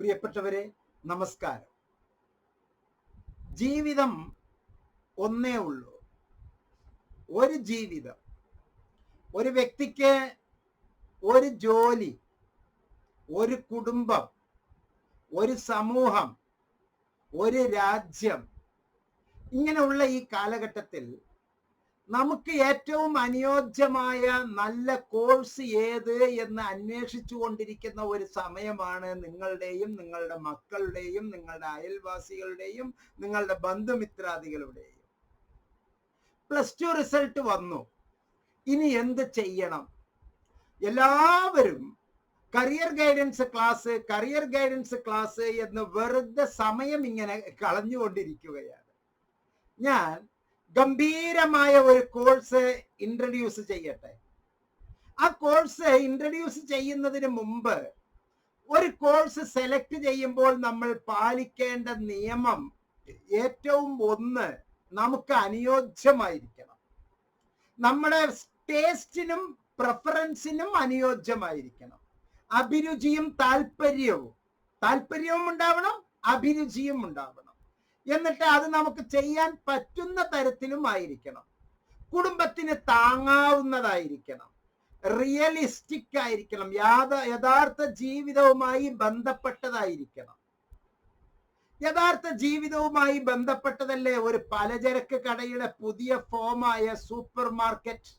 പ്രിയപ്പെട്ടവരെ നമസ്കാരം. ജീവിതം ഒന്നേ ഉള്ളൂ. ഒരു ജീവിതം. ഒരു വ്യക്തിക്ക് ഒരു ജോലി ഒരു കുടുംബം ഒരു സമൂഹം ഒരു രാജ്യം ഇങ്ങനെയുള്ള ഈ കാലഘട്ടത്തിൽ നമുക്ക് ഏറ്റവും അനുയോജ്യമായ നല്ല കോഴ്സ് ഏത് എന്ന് അന്വേഷിച്ചു കൊണ്ടിരിക്കുന്ന ഒരു സമയമാണ് നിങ്ങളുടെയും നിങ്ങളുടെ മക്കളുടെയും നിങ്ങളുടെ അയൽവാസികളുടെയും നിങ്ങളുടെ ബന്ധുമിത്രാദികളുടെയും. പ്ലസ് ടു റിസൾട്ട് വന്നു. ഇനി എന്ത് ചെയ്യണം? എല്ലാവരും career guidance class career guidance class എന്ന് വെറുതെ സമയം ഇങ്ങനെ കളഞ്ഞുകൊണ്ടിരിക്കുകയാണ്. ഞാൻ ഗംഭീരമായ ഒരു കോഴ്സ് ഇൻട്രൊഡ്യൂസ് ചെയ്യട്ടെ. ആ കോഴ്സ് ഇൻട്രൊഡ്യൂസ് ചെയ്യുന്നതിന് മുമ്പ് ഒരു കോഴ്സ് സെലക്ട് ചെയ്യുമ്പോൾ നമ്മൾ പാലിക്കേണ്ട നിയമം ഏറ്റവും ഒന്ന് നമുക്ക് അനുയോജ്യമായിരിക്കണം. നമ്മുടെ ടേസ്റ്റിനും പ്രഫറൻസിനും അനുയോജ്യമായിരിക്കണം. അഭിരുചിയും താല്പര്യവും. താല്പര്യവും ഉണ്ടാവണം അഭിരുചിയും ഉണ്ടാവണം. എന്നിട്ട് അത് നമുക്ക് ചെയ്യാൻ പറ്റുന്ന തരത്തിലും ആയിരിക്കണം. കുടുംബത്തിന് താങ്ങാവുന്നതായിരിക്കണം. റിയലിസ്റ്റിക് ആയിരിക്കണം. യാഥ യഥാർത്ഥ ജീവിതവുമായി ബന്ധപ്പെട്ടതായിരിക്കണം. യഥാർത്ഥ ജീവിതവുമായി ബന്ധപ്പെട്ടതല്ലേ ഒരു പലചരക്ക് കടയുടെ പുതിയ ഫോമായ സൂപ്പർ മാർക്കറ്റ്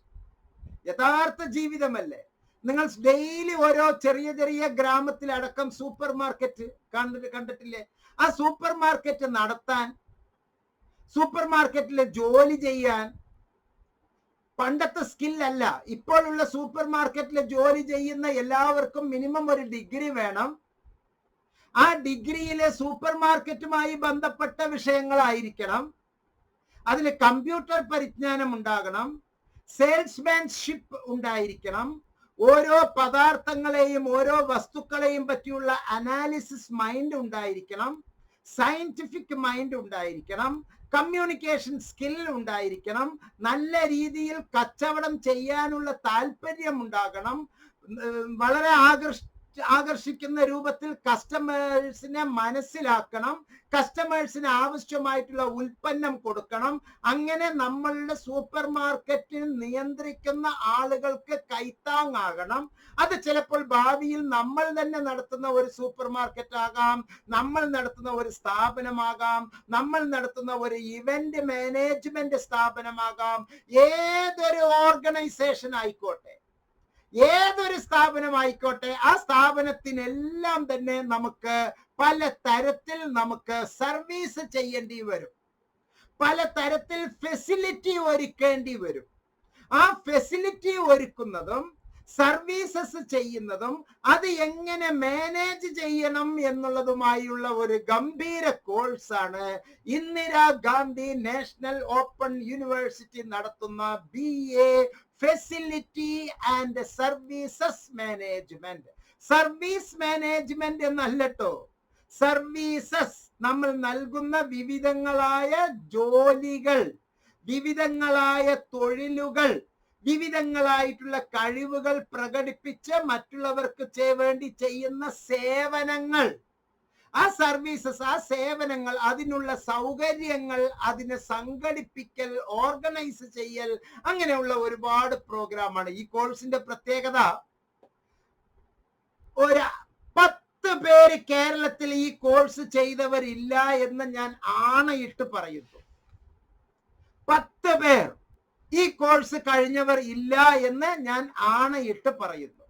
യഥാർത്ഥ ജീവിതമല്ലേ? നിങ്ങൾ ഡെയിലി ഓരോ ചെറിയ ചെറിയ ഗ്രാമത്തിലടക്കം സൂപ്പർ മാർക്കറ്റ് കണ്ടിട്ട് കണ്ടിട്ടില്ലേ? ആ സൂപ്പർ മാർക്കറ്റ് നടത്താൻ സൂപ്പർ മാർക്കറ്റിൽ ജോലി ചെയ്യാൻ പണ്ടത്തെ സ്കിൽ അല്ല ഇപ്പോഴുള്ള സൂപ്പർ മാർക്കറ്റിൽ ജോലി ചെയ്യുന്ന എല്ലാവർക്കും മിനിമം ഒരു ഡിഗ്രി വേണം. ആ ഡിഗ്രിയിലെ സൂപ്പർ മാർക്കറ്റുമായി ബന്ധപ്പെട്ട വിഷയങ്ങളായിരിക്കണം. അതിൽ കമ്പ്യൂട്ടർ പരിജ്ഞാനം ഉണ്ടാകണം. സെയിൽസ്മാൻഷിപ്പ് ഉണ്ടായിരിക്കണം. ഓരോ പദാർത്ഥങ്ങളെയും ഓരോ വസ്തുക്കളെയും പറ്റിയുള്ള അനാലിസിസ് മൈൻഡ് ഉണ്ടായിരിക്കണം. സയന്റിഫിക് മൈൻഡ് ഉണ്ടായിരിക്കണം. കമ്മ്യൂണിക്കേഷൻ സ്കിൽ ഉണ്ടായിരിക്കണം. നല്ല രീതിയിൽ കച്ചവടം ചെയ്യാനുള്ള താല്പര്യം ഉണ്ടാകണം. വളരെ ആകർഷ ആകർഷിക്കുന്ന രൂപത്തിൽ കസ്റ്റമേഴ്സിനെ മനസ്സിലാക്കണം. കസ്റ്റമേഴ്സിന് ആവശ്യമായിട്ടുള്ള ഉൽപ്പന്നം കൊടുക്കണം. അങ്ങനെ നമ്മളുടെ സൂപ്പർ മാർക്കറ്റിൽ നിയന്ത്രിക്കുന്ന ആളുകൾക്ക് കൈത്താങ്ങാകണം. അത് ചിലപ്പോൾ ഭാവിയിൽ നമ്മൾ തന്നെ നടത്തുന്ന ഒരു സൂപ്പർ മാർക്കറ്റ് ആകാം. നമ്മൾ നടത്തുന്ന ഒരു സ്ഥാപനമാകാം. നമ്മൾ നടത്തുന്ന ഒരു ഇവന്റ് മാനേജ്മെന്റ് സ്ഥാപനമാകാം. ഏതൊരു ഓർഗനൈസേഷൻ ആയിക്കോട്ടെ. ഏതൊരു സ്ഥാപനമായിക്കോട്ടെ ആ സ്ഥാപനത്തിനെല്ലാം തന്നെ നമുക്ക് പല തരത്തിൽ നമുക്ക് സർവീസ് ചെയ്യേണ്ടി വരും. പല തരത്തിൽ ഫെസിലിറ്റി ഒരുക്കേണ്ടി വരും. ആ ഫെസിലിറ്റി ഒരുക്കുന്നതും സർവീസസ് ചെയ്യുന്നതും അത് എങ്ങനെ മാനേജ് ചെയ്യണം എന്നുള്ളതുമായുള്ള ഒരു ഗംഭീര കോഴ്സാണ് ഇന്ദിരാഗാന്ധി നാഷണൽ ഓപ്പൺ യൂണിവേഴ്സിറ്റി നടത്തുന്ന B A facility and services management service management എന്നല്ലട്ടോ. Services നമ്മൾ നൽകുന്ന വിവിധങ്ങളായ ജോലികൾ വിവിധങ്ങളായ തൊഴിലുകൾ വിവിധങ്ങളായിട്ടുള്ള കഴിവുകൾ പ്രകടിപ്പിച്ച് മറ്റുള്ളവർക്ക് വേണ്ടി ചെയ്യുന്ന സേവനങ്ങൾ. ആ സർവീസസ് ആ സേവനങ്ങൾ അതിനുള്ള സൗകര്യങ്ങൾ അതിനെ സംഘടിപ്പിക്കൽ ഓർഗനൈസ് ചെയ്യൽ അങ്ങനെയുള്ള ഒരുപാട് പ്രോഗ്രാമാണ് ഈ കോഴ്സിന്റെ പ്രത്യേകത ഒരു പത്ത് പേര് കേരളത്തിൽ ഈ കോഴ്സ് ചെയ്തവരില്ല എന്ന് ഞാൻ ആണയിട്ട് പറയുന്നു. പത്ത് പേർ ഈ കോഴ്സ് കഴിഞ്ഞവർ ഇല്ല എന്ന് ഞാൻ ആണയിട്ട് പറയുന്നു.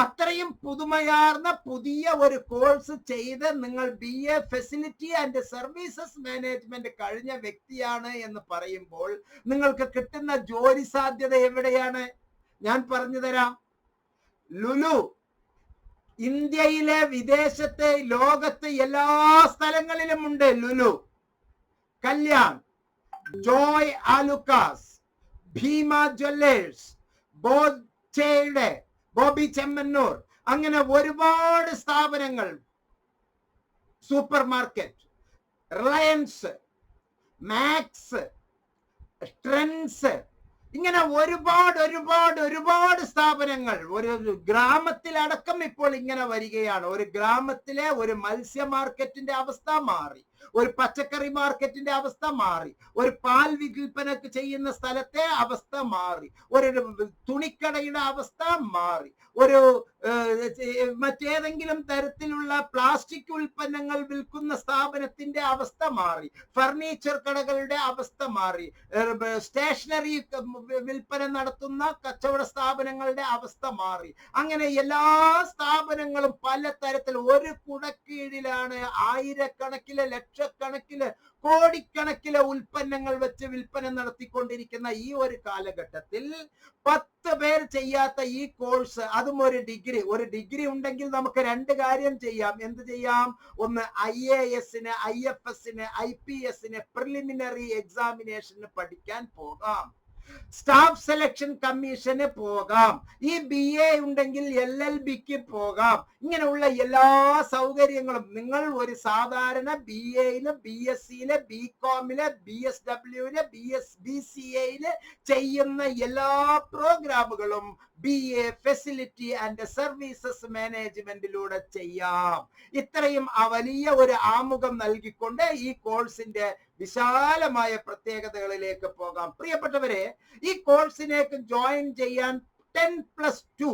അത്രയും പുതുമയാർന്ന പുതിയ ഒരു കോഴ്സ് ചെയ്ത് നിങ്ങൾ B A facility and services management കഴിഞ്ഞ വ്യക്തിയാണ് എന്ന് പറയുമ്പോൾ നിങ്ങൾക്ക് കിട്ടുന്ന ജോലി സാധ്യത എവിടെയാണ്? ഞാൻ പറഞ്ഞു തരാം. ലുലു ഇന്ത്യയിലെ വിദേശത്തെ ലോകത്ത് എല്ലാ സ്ഥലങ്ങളിലും ഉണ്ട് ലുലു. കല്യാൺ ജോയ് ആലുക്കാസ് ഭീമ ജ്വല്ലേഴ്സ് ബോച്ചയുടെ ബോബി ചെമ്മന്നൂർ. അങ്ങനെ ഒരുപാട് സ്ഥാപനങ്ങൾ. Super market Reliance. Max. Trends. ഇങ്ങനെ ഒരുപാട് ഒരുപാട് ഒരുപാട് സ്ഥാപനങ്ങൾ. ഒരു ഗ്രാമത്തിലടക്കം ഇപ്പോൾ ഇങ്ങനെ വരികയാണ്. ഒരു ഗ്രാമത്തിലെ ഒരു മത്സ്യ മാർക്കറ്റിന്റെ അവസ്ഥ മാറി. ഒരു പച്ചക്കറി മാർക്കറ്റിന്റെ അവസ്ഥ മാറി. ഒരു പാൽ വിൽപ്പനക്ക് ചെയ്യുന്ന സ്ഥലത്തെ അവസ്ഥ മാറി. ഒരു തുണിക്കടയുടെ അവസ്ഥ മാറി. ഒരു മറ്റേതെങ്കിലും തരത്തിലുള്ള പ്ലാസ്റ്റിക് ഉൽപ്പന്നങ്ങൾ വിൽക്കുന്ന സ്ഥാപനത്തിന്റെ അവസ്ഥ മാറി. ഫർണിച്ചർ കടകളുടെ അവസ്ഥ മാറി. സ്റ്റേഷനറി വിൽപ്പന നടത്തുന്ന കച്ചവട സ്ഥാപനങ്ങളുടെ അവസ്ഥ മാറി. അങ്ങനെ എല്ലാ സ്ഥാപനങ്ങളും പല തരത്തിൽ ഒരു കുടക്കീഴിലാണ് ആയിരക്കണക്കിലെ ലക്ഷക്കണക്കിൽ കോടിക്കണക്കിലെ ഉൽപ്പന്നങ്ങൾ വെച്ച് വിൽപ്പന നടത്തിക്കൊണ്ടിരിക്കുന്ന ഈ ഒരു കാലഘട്ടത്തിൽ പത്ത് പേർ ചെയ്യാത്ത ഈ കോഴ്സ് അതും ഒരു ഡിഗ്രി. ഒരു ഡിഗ്രി ഉണ്ടെങ്കിൽ നമുക്ക് രണ്ട് കാര്യം ചെയ്യാം. എന്ത് ചെയ്യാം? ഒന്ന് ഐ എ എസിന് ഐ എഫ് എസിന് ഐ പി എസിന് പ്രിലിമിനറി എക്സാമിനേഷന് പഠിക്കാൻ പോകാം. സ്റ്റാഫ് സെലക്ഷൻ കമ്മീഷന് പോകാം. ഈ ബി എ ഉണ്ടെങ്കിൽ എൽ എൽ ബിക്ക് പോകാം. ഇങ്ങനെയുള്ള എല്ലാ സൗകര്യങ്ങളും നിങ്ങൾ ഒരു സാധാരണ ബി എയിൽ ബി എസ് സിയിൽ ബി കോമിൽ ബി എസ് ഡബ്ല്യൂൽ ബി എസ് ബി സി എയിൽ ചെയ്യുന്ന എല്ലാ പ്രോഗ്രാമുകളും B A facility and services മാനേജ്മെന്റിലൂടെ ചെയ്യാം. ഇത്രയും വലിയ ഒരു ആമുഖം നൽകിക്കൊണ്ട് ഈ കോഴ്സിന്റെ വിശാലമായ പ്രത്യേകതകളിലേക്ക് പോകാം. പ്രിയപ്പെട്ടവരെ ഈ കോഴ്സിനേക്ക് ജോയിൻ ചെയ്യാൻ ten plus two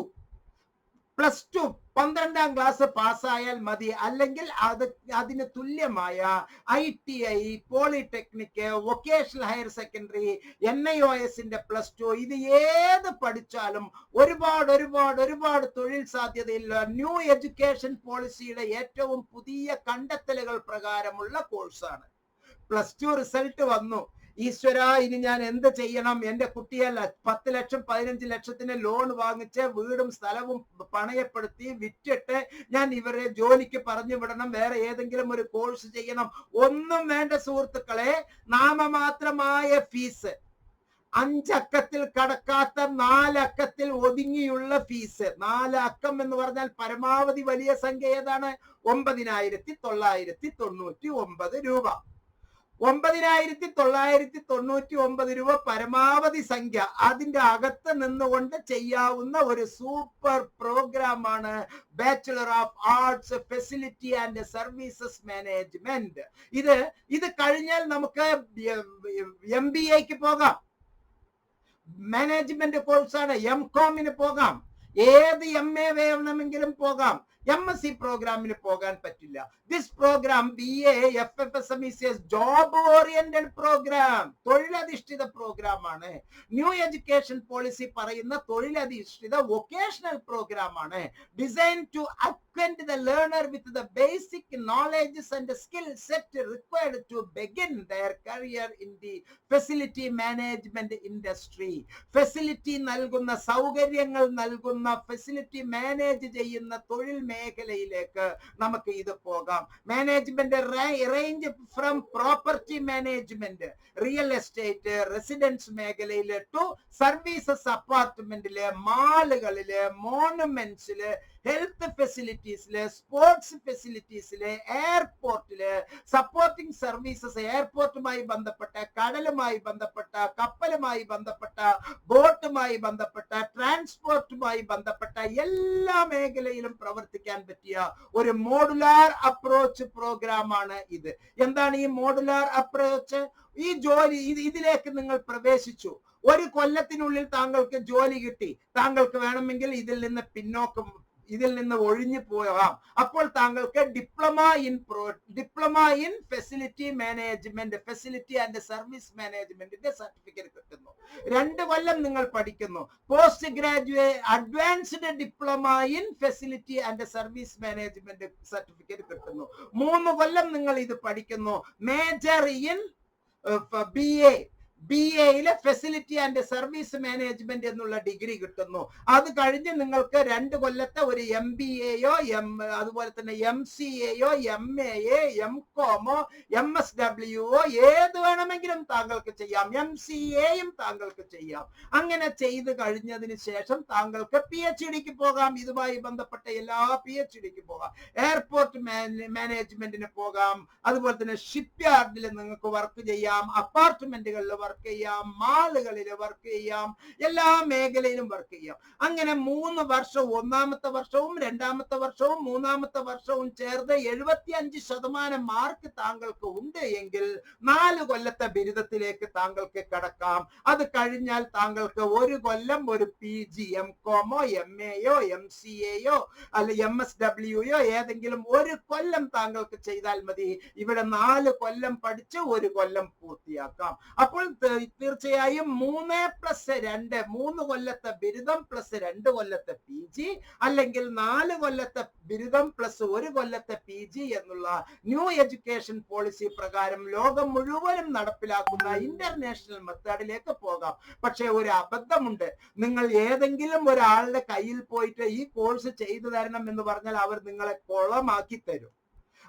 plus two പന്ത്രണ്ടാം ക്ലാസ് പാസ്സായാൽ മതി. അല്ലെങ്കിൽ അത് അതിന് തുല്യമായ I T I polytechnic vocational higher secondary N I O എസിന്റെ പ്ലസ് ടു ഇത് ഏത് പഠിച്ചാലും ഒരുപാട് ഒരുപാട് ഒരുപാട് തൊഴിൽ സാധ്യതയില്ല ന്യൂ എഡ്യൂക്കേഷൻ പോളിസിയുടെ ഏറ്റവും പുതിയ കണ്ടെത്തലുകൾ പ്രകാരമുള്ള കോഴ്സാണ് പ്ലസ് ടു റിസൾട്ട് വന്നു. ഈശ്വര ഇനി ഞാൻ എന്ത് ചെയ്യണം? എന്റെ കുട്ടിയെ പത്ത് ലക്ഷം പതിനഞ്ച് ലക്ഷത്തിന് ലോൺ വാങ്ങിച്ച് വീടും സ്ഥലവും പണയപ്പെടുത്തി വിറ്റിട്ട് ഞാൻ ഇവരെ ജോലിക്ക് പറഞ്ഞു വിടണം. വേറെ ഏതെങ്കിലും ഒരു കോഴ്സ് ചെയ്യണം. ഒന്നും വേണ്ട സുഹൃത്തുക്കളെ നാമമാത്രമായ ഫീസ് അഞ്ചക്കത്തിൽ കടക്കാത്ത നാലക്കത്തിൽ ഒതുങ്ങിയുള്ള ഫീസ് നാല് അക്കം എന്ന് പറഞ്ഞാൽ പരമാവധി വലിയ സംഖ്യ ഏതാണ്? ഒമ്പതിനായിരത്തി തൊള്ളായിരത്തി തൊണ്ണൂറ്റി ഒമ്പത് രൂപ. ഒമ്പതിനായിരത്തി തൊള്ളായിരത്തി തൊണ്ണൂറ്റി ഒമ്പത് രൂപ പരമാവധി സംഖ്യ അതിന്റെ അകത്ത് നിന്നുകൊണ്ട് ചെയ്യാവുന്ന ഒരു സൂപ്പർ പ്രോഗ്രാമാണ് bachelor of arts facility and services management ഇത് ഇത് കഴിഞ്ഞാൽ നമുക്ക് എം ബി എക്ക് പോകാം. മാനേജ്മെന്റ് കോഴ്സാണ് എം കോമിന് പോകാം. ഏത് എം എ വേണമെങ്കിലും പോകാം. എം എസ് സി പ്രോഗ്രാമിന് പോകാൻ പറ്റില്ല. This programme B A F F S M E C S job oriented programme തൊഴിലധിഷ്ഠിത പ്രോഗ്രാം ആണ് ന്യൂ എഡ്യൂക്കേഷൻ പോളിസി പറയുന്ന തൊഴിലധിഷ്ഠിത വൊക്കേഷണൽ പ്രോഗ്രാം ആണ് design to acquaint the learner with the basic knowledges and skill set required to begin their career in the facility management industry. Facility നൽകുന്ന സൗകര്യങ്ങൾ നൽകുന്ന facility manage ചെയ്യുന്ന തൊഴിൽ മേഖലയിലേക്ക് നമുക്ക് ഇത് പോകാം. Management range from property management real estate residence മേഖലയിൽ ടു സർവീസസ് അപ്പാർട്ട്മെന്റിൽ മാളുകളിൽ മോണുമെന്റ്സിൽ ഹെൽത്ത് ഫെസിലിറ്റീസിൽ സ്പോർട്സ് ഫെസിലിറ്റീസിൽ എയർപോർട്ടിൽ സപ്പോർട്ടിംഗ് സർവീസസ് എയർപോർട്ടുമായി ബന്ധപ്പെട്ട കടലുമായി ബന്ധപ്പെട്ട കപ്പലുമായി ബന്ധപ്പെട്ട ബോട്ടുമായി ബന്ധപ്പെട്ട ട്രാൻസ്പോർട്ടുമായി ബന്ധപ്പെട്ട എല്ലാ മേഖലയിലും പ്രവർത്തിക്കാൻ പറ്റിയ ഒരു മോഡുലാർ അപ്രോച്ച് പ്രോഗ്രാം ആണ് ഇത്. എന്താണ് ഈ മോഡുലാർ അപ്രോച്ച് ഈ ജോലി ഇതിലേക്ക് നിങ്ങൾ പ്രവേശിച്ചു. ഒരു കൊല്ലത്തിനുള്ളിൽ താങ്കൾക്ക് ജോലി കിട്ടി. താങ്കൾക്ക് വേണമെങ്കിൽ ഇതിൽ നിന്ന് പിന്നോക്കം ഇതിൽ നിന്ന് ഒഴിഞ്ഞു പോകാം അപ്പോൾ താങ്കൾക്ക് diploma in pro diploma in facility management facility and service മാനേജ്മെന്റിന്റെ സർട്ടിഫിക്കറ്റ് കിട്ടുന്നു. രണ്ട് കൊല്ലം നിങ്ങൾ പഠിക്കുന്നു. Post graduate advanced diploma in facility and service management certificate കിട്ടുന്നു. മൂന്ന് കൊല്ലം നിങ്ങൾ ഇത് പഠിക്കുന്നു. Major in B A B എയിലെ ഫെസിലിറ്റി ആൻഡ് സർവീസ് മാനേജ്മെന്റ് എന്നുള്ള ഡിഗ്രി കിട്ടുന്നു. അത് കഴിഞ്ഞ് നിങ്ങൾക്ക് രണ്ട് കൊല്ലത്തെ ഒരു എം ബി എയോ എം അതുപോലെ തന്നെ എം സി എയോ എം എ എം കോമോ എം എസ് ഡബ്ല്യുഒ ഏത് വേണമെങ്കിലും താങ്കൾക്ക് ചെയ്യാം. എം സി എയും താങ്കൾക്ക് ചെയ്യാം. അങ്ങനെ ചെയ്ത് കഴിഞ്ഞതിന് ശേഷം താങ്കൾക്ക് പി എച്ച് ഡിക്ക് പോകാം. ഇതുമായി ബന്ധപ്പെട്ട എല്ലാ പി എച്ച് ഡിക്ക് പോകാം. എയർപോർട്ട് മാനേജ്മെന്റിന് പോകാം. അതുപോലെ തന്നെ ഷിപ്പ് യാർഡിൽ നിങ്ങൾക്ക് വർക്ക് ചെയ്യാം. അപ്പാർട്ട്മെന്റുകളിൽ വർക്ക് വർക്ക് ചെയ്യാം മാളുകളിൽ വർക്ക് ചെയ്യാം എല്ലാ മേഖലയിലും വർക്ക് ചെയ്യാം. അങ്ങനെ മൂന്ന് വർഷവും ഒന്നാമത്തെ വർഷവും രണ്ടാമത്തെ വർഷവും മൂന്നാമത്തെ വർഷവും ചേർത്ത് എഴുപത്തി അഞ്ച് ശതമാനം മാർക്ക് താങ്കൾക്ക് ഉണ്ട് എങ്കിൽ നാല് കൊല്ലത്തെ ബിരുദത്തിലേക്ക് താങ്കൾക്ക് കടക്കാം. അത് കഴിഞ്ഞാൽ താങ്കൾക്ക് ഒരു കൊല്ലം ഒരു പി ജി എം കോമോ എം എയോ എം സി എയോ അല്ലെ എം എസ് ഡബ്ല്യുയോ ഏതെങ്കിലും ഒരു കൊല്ലം താങ്കൾക്ക് ചെയ്താൽ മതി. ഇവിടെ നാല് കൊല്ലം പഠിച്ച് ഒരു കൊല്ലം പൂർത്തിയാക്കാം. അപ്പോൾ തീർച്ചയായും മൂന്ന് പ്ലസ് രണ്ട് മൂന്ന് കൊല്ലത്തെ ബിരുദം പ്ലസ് രണ്ട് കൊല്ലത്തെ പി ജി അല്ലെങ്കിൽ നാല് കൊല്ലത്തെ ബിരുദം പ്ലസ് ഒരു കൊല്ലത്തെ പി ജി എന്നുള്ള ന്യൂ എഡ്യൂക്കേഷൻ പോളിസി പ്രകാരം ലോകം മുഴുവനും നടപ്പിലാക്കുന്ന ഇന്റർനാഷണൽ മെത്തേഡിലേക്ക് പോകാം. പക്ഷേ ഒരു അബദ്ധമുണ്ട്. നിങ്ങൾ ഏതെങ്കിലും ഒരാളുടെ കയ്യിൽ പോയിട്ട് ഈ കോഴ്സ് ചെയ്തു തരണം എന്ന് പറഞ്ഞാൽ അവർ നിങ്ങളെ കൊളമാക്കി തരും.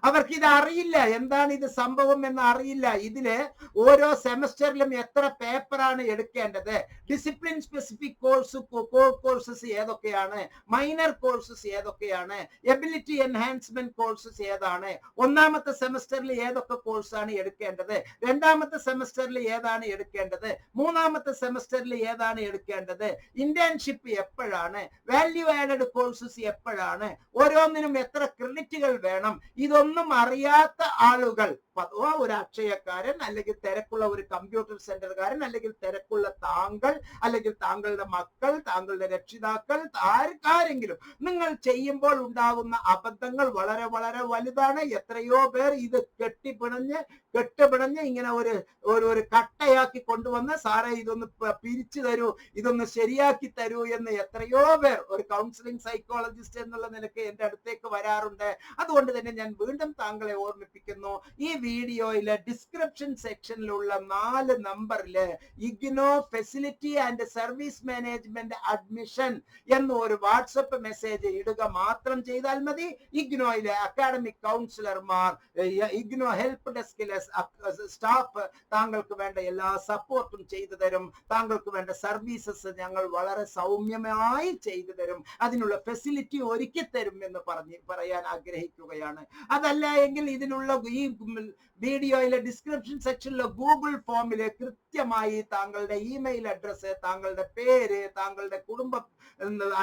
അവർക്ക് ഇത് അറിയില്ല എന്താണ് ഇത് സംഭവം എന്ന് അറിയില്ല ഇതിൽ ഓരോ സെമസ്റ്ററിലും എത്ര പേപ്പറാണ് എടുക്കേണ്ടത്? Discipline specific course core courses ഏതൊക്കെയാണ്? മൈനർ കോഴ്സസ് ഏതൊക്കെയാണ്? എബിലിറ്റി എൻഹാൻസ്മെന്റ് കോഴ്സസ് ഏതാണ്? ഒന്നാമത്തെ സെമസ്റ്ററിൽ ഏതൊക്കെ കോഴ്സാണ് എടുക്കേണ്ടത്? രണ്ടാമത്തെ സെമസ്റ്ററിൽ ഏതാണ് എടുക്കേണ്ടത്? മൂന്നാമത്തെ സെമസ്റ്ററിൽ ഏതാണ് എടുക്കേണ്ടത്? ഇന്റേൺഷിപ്പ് എപ്പോഴാണ്? വാല്യൂ ആഡഡ് കോഴ്സസ് എപ്പോഴാണ്? ഓരോന്നിനും എത്ര ക്രെഡിറ്റുകൾ വേണം? ഇതൊന്നും അറിയാത്ത ആളുകൾ അഥവാ ഒരു അക്ഷയക്കാരൻ അല്ലെങ്കിൽ തിരക്കുള്ള ഒരു കമ്പ്യൂട്ടർ സെന്ററുകാരൻ അല്ലെങ്കിൽ തിരക്കുള്ള താങ്കൾ അല്ലെങ്കിൽ താങ്കളുടെ മക്കൾ താങ്കളുടെ രക്ഷിതാക്കൾ ആർക്കാരെങ്കിലും നിങ്ങൾ ചെയ്യുമ്പോൾ ഉണ്ടാകുന്ന അബദ്ധങ്ങൾ വളരെ വളരെ വലുതാണ്. എത്രയോ പേർ ഇത് കെട്ടിപ്പിണഞ്ഞ് കെട്ടുപിണഞ്ഞ് ഇങ്ങനെ ഒരു ഒരു ഒരു കട്ടയാക്കി കൊണ്ടുവന്ന് സാറേ ഇതൊന്ന് പിരിച്ചു തരൂ ഇതൊന്ന് ശരിയാക്കി തരൂ എന്ന് എത്രയോ പേർ ഒരു കൗൺസിലിംഗ് സൈക്കോളജിസ്റ്റ് എന്നുള്ള നിലയ്ക്ക് എന്റെ അടുത്തേക്ക് വരാറുണ്ട്. അതുകൊണ്ട് തന്നെ ഞാൻ വീണ്ടും താങ്കളെ ഓർമ്മിപ്പിക്കുന്നു. ഈ വീഡിയോയിലെ ഡിസ്ക്രിപ്ഷൻ സെക്ഷനിലുള്ള നാല് നമ്പറിൽ IGNOU facility and service management admission എന്ന ഒരു വാട്സപ്പ് മെസ്സേജ് ഇടുക മാത്രം ചെയ്താൽ മതി. ഇഗ്നോയിലെ അക്കാഡമിക് കൗൺസിലർമാർ ഇഗ്നോ ഹെൽപ്പ് ഡെസ്കിലെ സ്റ്റാഫ് താങ്കൾക്ക് വേണ്ട എല്ലാ സപ്പോർട്ടും ചെയ്തു തരും. താങ്കൾക്ക് വേണ്ട സർവീസസ് ഞങ്ങൾ വളരെ സൗമ്യമായി ചെയ്തു തരും. അതിനുള്ള ഫെസിലിറ്റി ഒരുക്കി തരും എന്ന് പറഞ്ഞ് പറയാൻ ആഗ്രഹിക്കുകയാണ്. അതല്ല എങ്കിൽ ഇതിനുള്ള ഈ വീഡിയോയിലെ ഡിസ്ക്രിപ്ഷൻ സെക്ഷനിലെ ഗൂഗിൾ ഫോമിൽ കൃത്യമായി താങ്കളുടെ ഇമെയിൽ അഡ്രസ്സ് താങ്കളുടെ പേര് താങ്കളുടെ കുടുംബ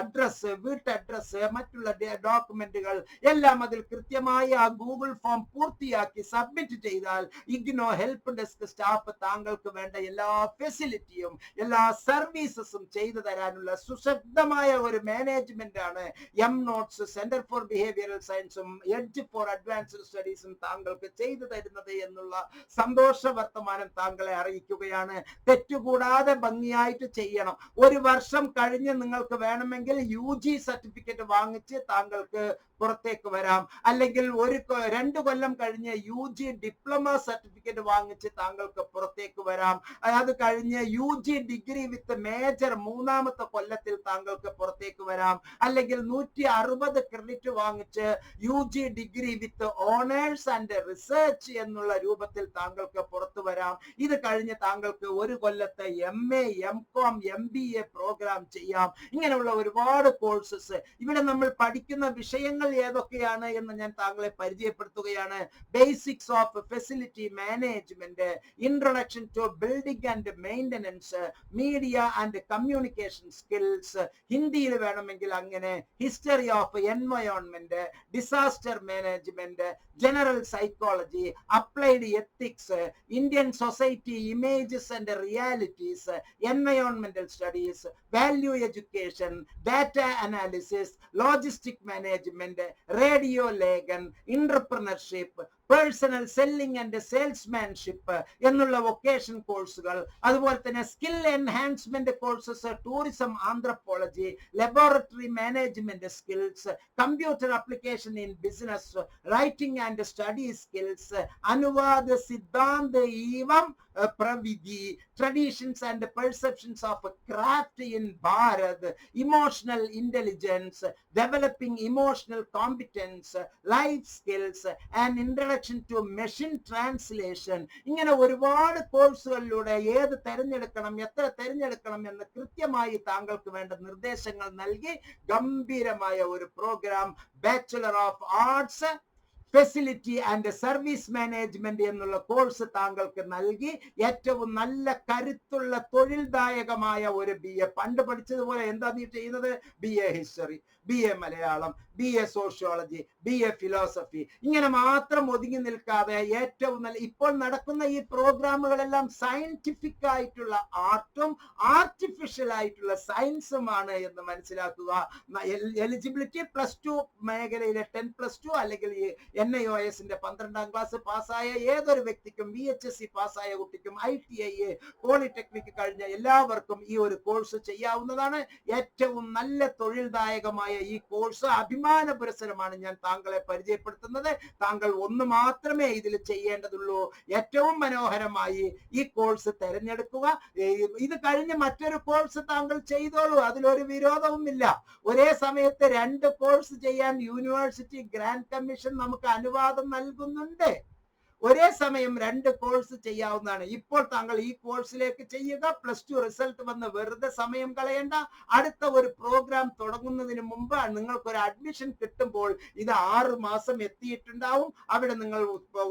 അഡ്രസ്സ് വീട്ട് അഡ്രസ്സ് മറ്റുള്ള ഡോക്യുമെന്റുകൾ എല്ലാം അതിൽ കൃത്യമായി ആ ഗൂഗിൾ ഫോം പൂർത്തിയാക്കി സബ്മിറ്റ് ചെയ്താൽ ഇഗ്നോ ഹെൽപ്പ് ഡെസ്ക് സ്റ്റാഫ് താങ്കൾക്ക് വേണ്ട എല്ലാ ഫെസിലിറ്റിയും എല്ലാ സർവീസസും ചെയ്തു തരാനുള്ള സുശക്തമായ ഒരു മാനേജ്മെന്റ് ആണ് M notes centre for behavioural സയൻസും എഡ്ജ് ഫോർ അഡ്വാൻസ്ഡ് സ്റ്റഡീസും താങ്കൾക്ക് ചെയ്തു തരുന്നത് എന്നുള്ള സന്തോഷ വർത്തമാനം താങ്കളെ അറിയിക്കുകയാണ്. തെറ്റുകൂടാതെ ഭംഗിയായിട്ട് ചെയ്യണം. ഒരു വർഷം കഴിഞ്ഞ് നിങ്ങൾക്ക് വേണമെങ്കിൽ യു ജി സർട്ടിഫിക്കറ്റ് വാങ്ങിച്ച് താങ്കൾക്ക് പുറത്തേക്ക് വരാം. അല്ലെങ്കിൽ ഒരു രണ്ടു കൊല്ലം കഴിഞ്ഞ് യു ജി ഡിപ്ലോമ സർട്ടിഫിക്കറ്റ് വാങ്ങിച്ച് താങ്കൾക്ക് പുറത്തേക്ക് വരാം. അത് കഴിഞ്ഞ് U G degree with major മൂന്നാമത്തെ കൊല്ലത്തിൽ താങ്കൾക്ക് പുറത്തേക്ക് വരാം. അല്ലെങ്കിൽ നൂറ്റി അറുപത് ക്രെഡിറ്റ് വാങ്ങിച്ച് U G degree with honours and research എന്നുള്ള രൂപത്തിൽ താങ്കൾക്ക് പുറത്തു വരാം. ഇത് കഴിഞ്ഞ് താങ്കൾക്ക് ഒരു കൊല്ലത്തെ M A M com M B A programme ചെയ്യാം. ഇങ്ങനെയുള്ള ഒരുപാട് കോഴ്സസ് ഇവിടെ നമ്മൾ പഠിക്കുന്ന വിഷയങ്ങൾ ഏതൊക്കെയാണ് എന്ന് ഞാൻ താങ്കളെ പരിചയപ്പെടുത്തുകയാണ്. Basics of facility management introduction to building and maintenance media and communication skills ഹിന്ദിയിൽ വേണമെങ്കിൽ അങ്ങനെ history of environment disaster management general psychology applied ethics Indian society images and realities എൻവയോൺമെന്റൽ studies value education data analysis logistic management radio Lekhan entrepreneurship personal selling and salesmanship എന്നുള്ള vocation കോഴ്സുകൾ അതുപോലെ തന്നെ skill enhancement courses tourism anthropology laboratory management skills computer application in business writing and study skills Anuvad Siddhant evam Pravidhi traditions and perceptions of craft in Bharat emotional intelligence developing emotional competence life skills and introduction to machine translation ഇങ്ങനെ ഒരുപാട് കോഴ്സുകളിലൂടെ ഏത് തെരഞ്ഞെടുക്കണം എത്ര തെരഞ്ഞെടുക്കണം എന്ന് കൃത്യമായി താങ്കൾക്ക് വേണ്ട നിർദ്ദേശങ്ങൾ നൽകി ഗംഭീരമായ ഒരു programme bachelor of arts facility and service management എന്നുള്ള കോഴ്സ് താങ്കൾക്ക് നൽകി ഏറ്റവും നല്ല കരുത്തുള്ള തൊഴിൽദായകമായ ഒരു ബി എ പണ്ട് പഠിച്ചതുപോലെ എന്താ നീ ചെയ്യുന്നത്? B A history B A Malayalam B A sociology B A philosophy ഇങ്ങനെ മാത്രം ഒതുങ്ങി നിൽക്കാതെ ഏറ്റവും നല്ല ഇപ്പോൾ നടക്കുന്ന ഈ പ്രോഗ്രാമുകളെല്ലാം സയന്റിഫിക് ആയിട്ടുള്ള ആർട്ടും ആർട്ടിഫിഷ്യൽ ആയിട്ടുള്ള സയൻസുമാണ് എന്ന് മനസ്സിലാക്കുക. എലിജിബിലിറ്റി പ്ലസ് ടു മേഖലയിലെ ടെൻ പ്ലസ് ടു അല്ലെങ്കിൽ എൻ ഐ ഒ എസിന്റെ പന്ത്രണ്ടാം ക്ലാസ് പാസ്സായ ഏതൊരു വ്യക്തിക്കും വി എച്ച് എസ് സി പാസ്സായ കുട്ടിക്കും ഐ ടി ഐ പോളിടെക്നിക് കഴിഞ്ഞ എല്ലാവർക്കും ഈ ഒരു കോഴ്സ് ചെയ്യാവുന്നതാണ്. ഏറ്റവും നല്ല തൊഴിൽദായകമായ ഈ കോഴ്സ് അഭിമാന പുരസരമാണ് ഞാൻ താങ്കളെ പരിചയപ്പെടുത്തുന്നത്. താങ്കൾ ഒന്ന് മാത്രമേ ഇതിൽ ചെയ്യേണ്ടതുള്ളൂ. ഏറ്റവും മനോഹരമായി ഈ കോഴ്സ് തിരഞ്ഞെടുക്കുക. ഇത് കഴിഞ്ഞ് മറ്റൊരു കോഴ്സ് താങ്കൾ ചെയ്തോളൂ. അതിലൊരു വിരോധവുമില്ല. ഒരേ സമയത്ത് രണ്ട് കോഴ്സ് ചെയ്യാൻ യൂണിവേഴ്സിറ്റി ഗ്രാൻഡ് കമ്മീഷൻ നമുക്ക് അനുവാദം നൽകുന്നുണ്ട്. ഒരേ സമയം രണ്ട് കോഴ്സ് ചെയ്യാവുന്നതാണ്. ഇപ്പോൾ താങ്കൾ ഈ കോഴ്സിലേക്ക് ചെയ്യുക പ്ലസ് ടു റിസൾട്ട് വന്ന് വെറുതെ സമയം കളയേണ്ട. അടുത്ത ഒരു പ്രോഗ്രാം തുടങ്ങുന്നതിന് മുമ്പ് നിങ്ങൾക്ക് ഒരു അഡ്മിഷൻ കിട്ടുമ്പോൾ ഇത് ആറ് മാസം എത്തിയിട്ടുണ്ടാവും. അവിടെ നിങ്ങൾ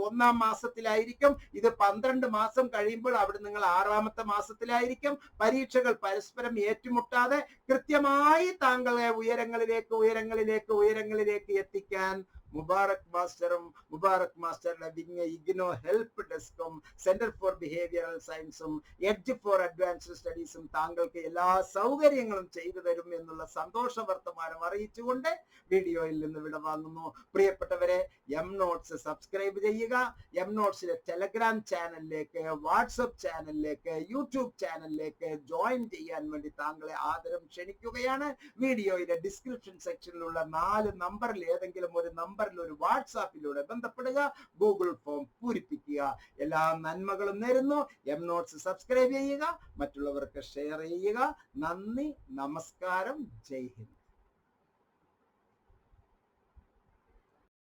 ഒന്നാം മാസത്തിലായിരിക്കും. ഇത് പന്ത്രണ്ട് മാസം കഴിയുമ്പോൾ അവിടെ നിങ്ങൾ ആറാമത്തെ മാസത്തിലായിരിക്കും. പരീക്ഷകൾ പരസ്പരം ഏറ്റുമുട്ടാതെ കൃത്യമായി താങ്കളെ ഉയരങ്ങളിലേക്ക് ഉയരങ്ങളിലേക്ക് ഉയരങ്ങളിലേക്ക് എത്തിക്കാൻ മുബാറക് മാസ്റ്ററും മുബാറക് മാസ്റ്ററുടെ വിങ് ഇഗ്നോ ഹെൽപ്പ് ഡെസ്കും സെന്റർ ഫോർ ബിഹേവിയറൽ സയൻസും എഡ്ജ് ഫോർ അഡ്വാൻസ്ഡ് സ്റ്റഡീസും താങ്കൾക്ക് എല്ലാ സൗകര്യങ്ങളും ചെയ്തു തരും എന്നുള്ള സന്തോഷ വർത്തമാനം അറിയിച്ചുകൊണ്ട് വീഡിയോയിൽ നിന്ന് വിടവാങ്ങുന്നു പ്രിയപ്പെട്ടവരെ എം നോട്ട്സ് സബ്സ്ക്രൈബ് ചെയ്യുക. എം നോട്ട്സിലെ ടെലഗ്രാം ചാനലിലേക്ക് വാട്സപ്പ് ചാനലിലേക്ക് യൂട്യൂബ് ചാനലിലേക്ക് ജോയിൻ ചെയ്യാൻ വേണ്ടി താങ്കളെ ആദരം ക്ഷണിക്കുകയാണ്. വീഡിയോയുടെ ഡിസ്ക്രിപ്ഷൻ സെക്ഷനിലുള്ള നാല് നമ്പറിൽ ഏതെങ്കിലും ഒരു നമ്പറിൽ ഒരു വാട്സാപ്പിലൂടെ ബന്ധപ്പെടുക ഗൂഗിൾ ഫോം പൂരിപ്പിക്കുക. എല്ലാ നന്മകളും നേരുന്നു. എം നോട്ട്സ് സബ്സ്ക്രൈബ് ചെയ്യുക മറ്റുള്ളവർക്ക് ഷെയർ ചെയ്യുക. നന്ദി നമസ്കാരം. ജയ് ഹിന്ദ്.